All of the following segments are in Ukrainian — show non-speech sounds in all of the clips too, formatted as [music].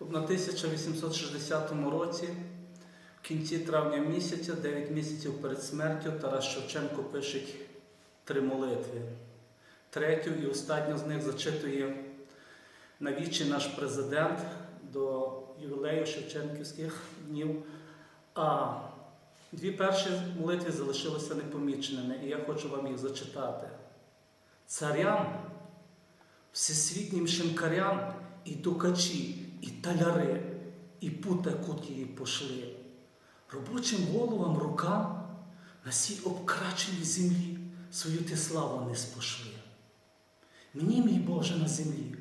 На 1860 році, в кінці травня місяця, 9 місяців перед смертю, Тарас Шевченко пише три молитви. Третю і останню з них зачитує на вічі наш президент до ювілею Шевченківських днів. А дві перші молитви залишилися непоміченими, і я хочу вам їх зачитати. Царям, всесвітнім шинкарям і тукачі, і таляри, і пута кутії пошли. Робочим головам рукам на сій обкраченій землі свою ти славу не спошли. Мені, мій Боже, на землі,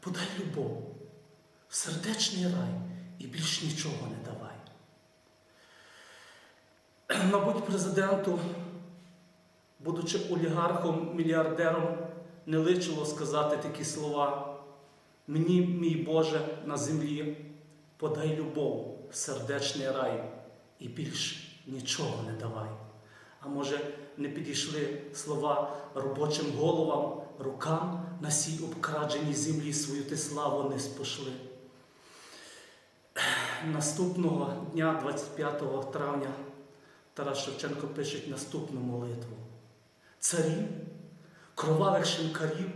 подай любов, сердечний рай і більш нічого не давай. [clears throat] Мабуть, президенту, будучи олігархом, мільярдером, не личило сказати такі слова. Мені, мій Боже, на землі, подай любов, сердечний рай і більш нічого не давай. А може, не підійшли слова робочим головам, рукам на сій обкраденій землі свою ти славу не спошли. Наступного дня, 25 травня, Тарас Шевченко пише наступну молитву. Царів, кровавих шинкарів,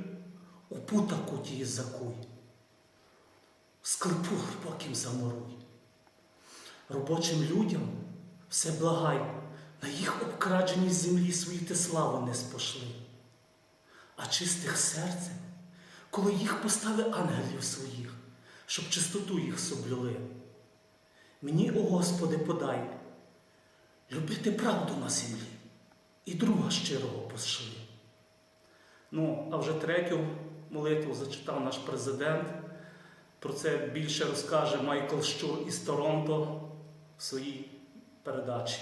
у пута кутії закуй, склепу глибоким замуруй. Робочим людям все благай, на їх обкраденій землі свої ти славу не спошли. А чистих серцем, коли їх постави ангелів своїх, щоб чистоту їх соблюли. Мені, о Господи, подай, любити правду на землі і друга щирого пошли. Ну, а вже третю молитву зачитав наш президент. Про це більше розкаже Майкл Щур із Торонто в своїй передачі.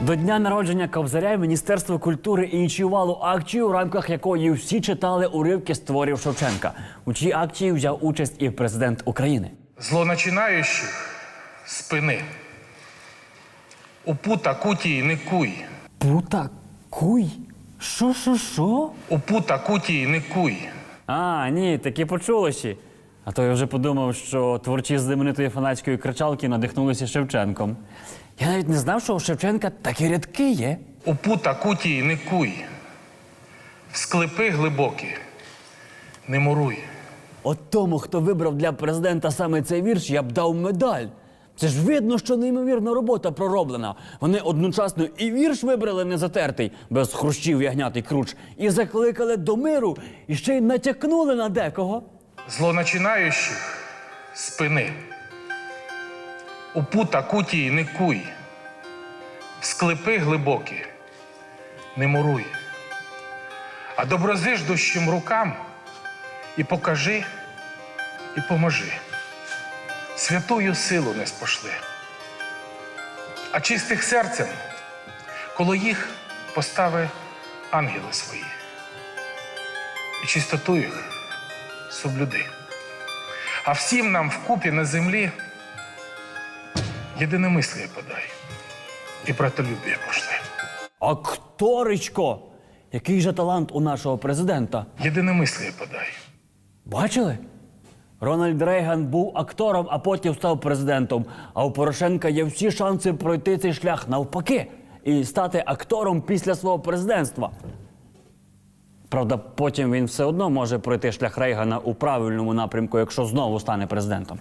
До дня народження Кобзаря Міністерство культури ініціювало акцію, у рамках якої всі читали уривки з творів Шевченка. У цій акції взяв участь і президент України. Злоначинаючих спини. У пута кутії не куй. Пута куй? Що, що, що? У пута не куй. А, ні, такі почулощі. А то я вже подумав, що творці знаменитої фанатської кричалки надихнулися Шевченком. Я навіть не знав, що у Шевченка такі рядки є. У пута кутії не куй. В склепи глибокі не муруй. От тому, хто вибрав для президента саме цей вірш, я б дав медаль. Це ж видно, що неймовірна робота пророблена. Вони одночасно і вірш вибрали незатертий, без хрущів ягнятий круч, і закликали до миру, і ще й натякнули на декого. Злоначинаючих спини. У пута кутії не куй. В склепи глибокі не муруй. А доброзиждущим рукам і покажи, і поможи. Святую силу не спошли. А чистих серцем, коло їх постави ангели свої. І чистоту їх соблюди. А всім нам вкупі на землі єдиномислія подай і братолюбія пошли. Акторичко! Який же талант у нашого президента? Єдиномислія подай. Бачили? Рональд Рейган був актором, а потім став президентом. А у Порошенка є всі шанси пройти цей шлях навпаки і стати актором після свого президентства. Правда, потім він все одно може пройти шлях Рейгана у правильному напрямку, якщо знову стане президентом.